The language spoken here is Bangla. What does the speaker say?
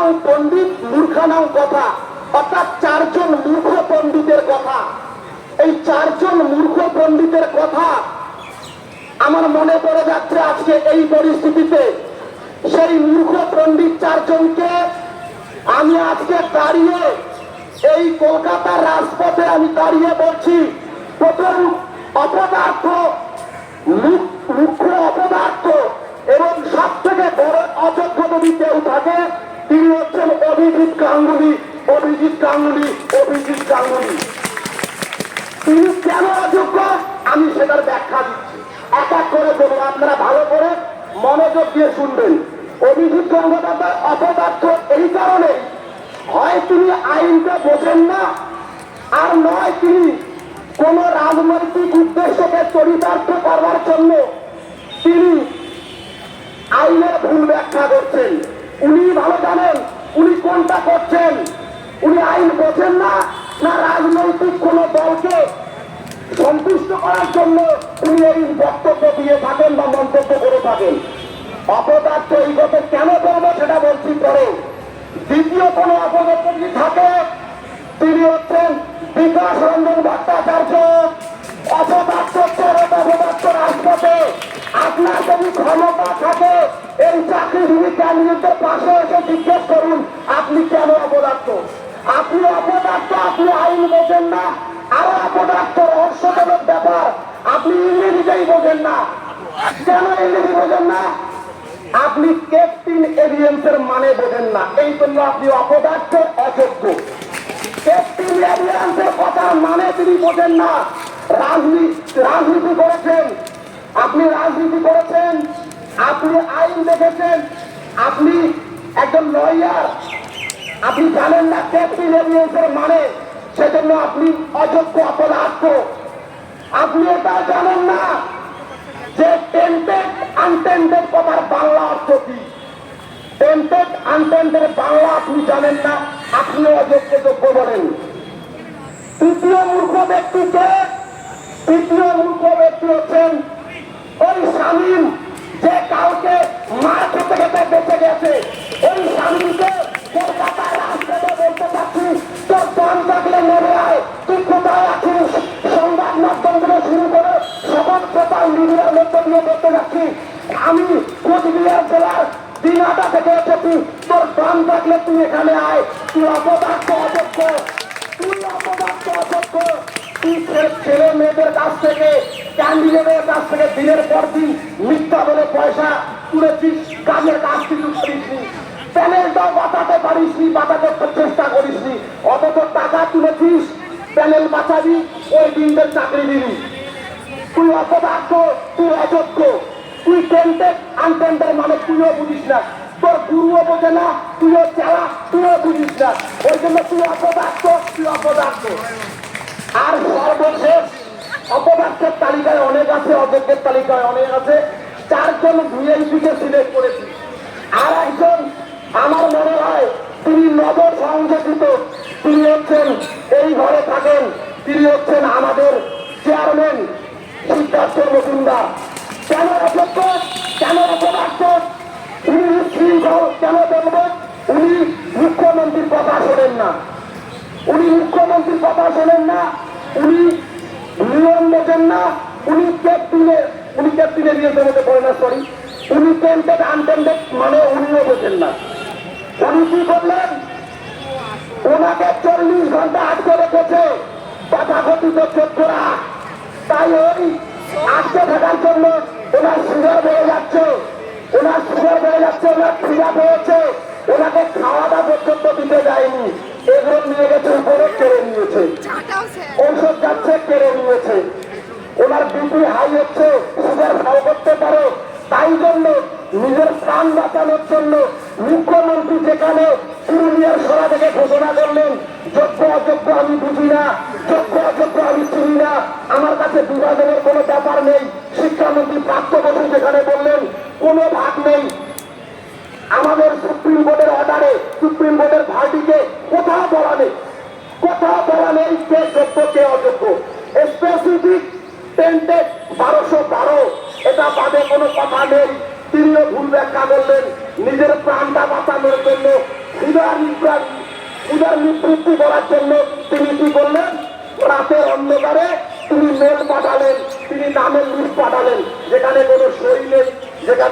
জ্ঞানাও পণ্ডিত মূর্খানাও কথা। অর্থাৎ চারজন মূর্খ পণ্ডিতের কথা। এই চারজন মূর্খ পণ্ডিতের কথা আমার মনে পড়ে যাচ্ছে আজকে এই পরিস্থিতিতে। সেই মূর্খ পণ্ডিত চারজনকে আমি আজকে দাঁড়িয়ে এই কলকাতার রাজপথে আমি দাঁড়িয়ে বলছি, প্রথম অপদার্থ মুখ্য অপদার্থ এবং সব থেকে বড় অযোগ্য যদি কেউ থাকে তিনি হচ্ছেন অভিজিৎ গাঙ্গুলি অভিজিৎ গাঙ্গুলি অভিজিৎ গাঙ্গুলি। তিনি কেন অযোগ্য? আমি সেটার ব্যাখ্যা দিচ্ছি। এক এক করে দেবো, আপনারা ভালো করে মনোযোগ দিয়ে শুনবেন। অভিজিৎ গঙ্গোপাধ্যায় অপদার্থ এই কারণে। হয় তিনি আইনটা বোঝেন না, আর নয় তিনি কোন রাজনৈতিক উদ্দেশ্যকে চরিতার্থ করবার জন্য তিনি আইনের ভুল ব্যাখ্যা করছেন। উনি ভালো জানেন, উনি কোনটা করছেন? উনি আইন বোঝেন না না রাজনৈতিক কোন দলকে সন্তুষ্ট করার জন্য উনি এই বক্তব্য দিয়ে থাকেন বা মন্তব্য করে থাকেন। অপদার্থ এই কেন করব সেটা বলছি পরে। দ্বিতীয় কোনো অপদার্থ থাকে, তিনি হচ্ছেন বিকাশ রঞ্জন ভট্টাচার্য। অপদার্থ অপদার্থ রাজপথে আপনার যদি ক্ষমতা থাকে এই পাশে এসে জিজ্ঞেস করুন, আপনি কেন অপদার্থ? আপনি অপদার্থ, আপনি আইন বোঝেন না। আরও অপদার্থ রহস্যজনক ব্যাপার, আপনি ইংরেজিতেই বোঝেন না। কেন ইংরেজি বোঝেন না? আপনি ক্যাপ্টিন এভিয়েন্সের মানে বোঝেন না। এই জন্য আপনি অপদার্থ, অযোগ্য। ক্যাপ্টিন এভিয়েন্সের কথা মানে তিনি বোঝেন না। রাজনীতি রাজনীতি করেছেন। আপনি রাজনীতি করেছেন। আপনি আইন দেখেছেন। আপনি একজন লয়ার আপনি জানেন না এভিয়েন্সের মানে সেজন্য আপনি অযোগ্য অপদার্থ। আপনি এটা জানেন না যে টেন্টেড আনটেন্টেড কথার বাংলা অর্থ কি? টেন্টেড আনটেন্টেড বাংলা আপনি জানেন না, আপনি অযোগ্য যোগ্য বলেন। তৃতীয় মূর্খ ব্যক্তিকে তৃতীয় মূর্খ ব্যক্তি হচ্ছেন ওই স্বামীন শুরু করে সমাজ প্রচার মিডিয়ার মধ্য বলতে যাচ্ছি। আমি কোচবিহার জেলার দিনাটা থেকে এসেছি। তোর দম থাকলে তুই এখানে আয়। তুই অপদার্থ অযোগ্য তুই অপদার্থ অযোগ্য তুই ছেলে মেয়েদের কাছ থেকে ক্যান্ডিডেটের কাছ থেকে দিনের পর দিন মিথ্যা বলে পয়সা তুলেছিস, কাজের কাজ কিছু করিসনি। প্যানেলটাও বাঁচাতে পারিসনি, বাঁচাতে চেষ্টা করিসনি। অথচ টাকা তুলেছিস, প্যানেল বাঁচাবি, ওই দিনদের চাকরি দিবি। তুই অপদার্থ তুই অযোগ্য তুই টেন্টেড আনটেন্টেড মানে তুইও বুঝিস না। তোর গুরুও বোঝে না, তুইও চেলা, তুইও বুঝিস না। ওই জন্য তুই অপদার্থ তুই অপদার্থ আর সর্বশেষ অপদার্থের তালিকায় অনেক আছে অযোগ্যের তালিকায় অনেক আছে। চারজন ভিআইপিকে সিলেক্ট করেছি। আর একজন আমার মনে হয় তিনি নব সংযোজিত তিনি হচ্ছেন, এই ঘরে থাকেন, তিনি হচ্ছেন আমাদের চেয়ারম্যান। সিদ্ধার্থ মজুমদার কেন অযোগ্য কেন অপদার্থ উনি উচ্ছৃঙ্খল কেন বলব উনি মুখ্যমন্ত্রীর কথা শোনেন না। উনি মুখ্যমন্ত্রীর কথা শোনেন না। উনি নিয়ম বোঝেন না। উনি ক্যাপ্টিনে উনি ক্যাপ্টিনে নিয়ন্ত্রণ মধ্যে পড়ে না সরি উনি টেন্টেড আনটেন্টেড মানে উনিও বোঝেন না। উনি কি করলেন? ওনাকে চল্লিশ ঘণ্টা আটকে রেখেছে। তথাকথিত চোদ্দরা তাই ওই আটকে থাকার জন্য ওনার সুগার বেড়ে যাচ্ছে ওনার সুগার বেড়ে যাচ্ছে ওনার খিদা পেয়েছে ওনাকে খাওয়াটা পর্যন্ত দিতে যায়নি। এগুলো নিয়ে গেছে উপরে কেড়ে নিয়েছে। ঔষধ যাচ্ছে কেড়ে নিয়েছে। ওনার বিপি হাই হচ্ছে সুগার ফল করতে পারো তাই জন্য নিজের প্রাণ বাঁচানোর জন্য মুখ্যমন্ত্রী যেখানে পুরুলিয়ার সভা থেকে ঘোষণা করলেন যোগ্য ভাগ নেই আমাদের সুপ্রিম কোর্টের অর্ডারে সুপ্রিম কোর্টের ভার্ডিকে কোথাও নেই কোথাও বলা নেই কে যোগ্য স্পেসিফিক বারোশো বারো এটা বাদে কোনো কথা নেই তিনিও ভুল ব্যাখ্যা নিজের প্রাণটা বাঁচানোর জন্য উদার উদার নিবৃত্তি করার জন্য তিনি কি করলেন? রাতের অন্ধকারে তিনি মেল পাঠালেন, তিনি নামের লিস্ট পাঠালেন, যেখানে কোনো শরীরের যেখানে